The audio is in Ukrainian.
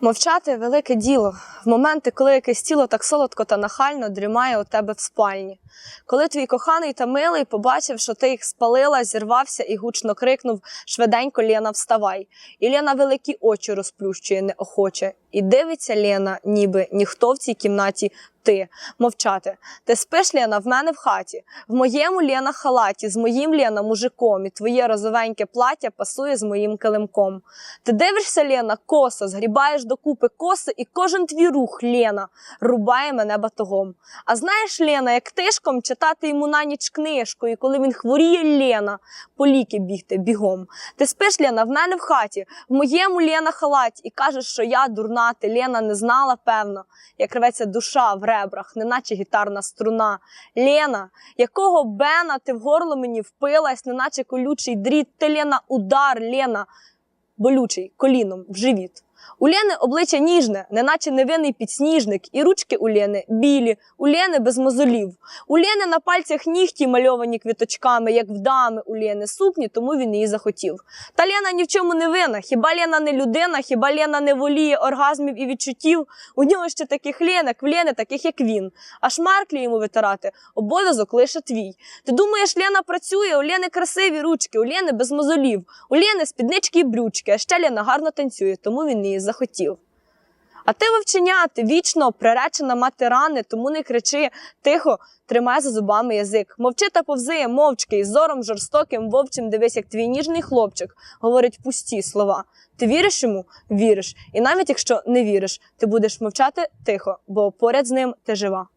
Мовчати велике діло в моменти, коли якесь тіло так солодко та нахально дрімає у тебе в спальні. Коли твій коханий та милий побачив, що ти їх спалила, зірвався і гучно крикнув швиденько Лєна, вставай. І Лєна великі очі розплющує неохоче. І дивиться Лєна, ніби ніхто в цій кімнаті ти. Мовчати. Ти спиш, Лєна, в мене в хаті. В моєму Лєна халаті, з моїм Лєна мужиком, і твоє розовеньке плаття пасує з моїм килимком. Ти дивишся, Лєна, косо, згрібаєш докупи коси, і кожен твій рух, Лєна, рубає мене батогом. А знаєш, Лєна, як тишком читати йому на ніч книжку, і коли він хворіє, Лєна, по ліки бігти бігом. Ти спиш, Лєна, в мене в хаті, в моєму Лєна халаті, і кажеш, що я дурна, ти Лєна не знала, певно, як рветься душа в ребрах, неначе гітарна струна. Лена, якого бена ти в горло мені впилась, неначе колючий дріт, ти Лена, удар, Лєна, болючий, коліном в живіт. У Лєни обличчя ніжне, неначе невинний підсніжник, і ручки у Лєни білі, у Лєни без мозолів. У Лєни на пальцях нігті мальовані квіточками, як в дами у Лєни сукні, тому він її захотів. Та Лєна ні в чому не винна. Хіба Лєна не людина, хіба Лєна не воліє оргазмів і відчуттів? У нього ще таких Ленок, в Лєни таких, як він. А шмарклі йому витирати обов'язок лише твій. Ти думаєш, Лєна працює, у Лєни красиві ручки, у Лєни без мозолів, у Лєни спіднички і брючки, а ще Лєна гарно танцює, тому він її захотів. А ти вовченя, ти вічно приречена мати рани, тому не кричи, тихо, тримай за зубами язик. Мовчи та повзи, мовчки, і зором жорстоким, вовчим дивись, як твій ніжний хлопчик говорить пусті слова. Ти віриш йому? Віриш. І навіть якщо не віриш, ти будеш мовчати тихо, бо поряд з ним ти жива.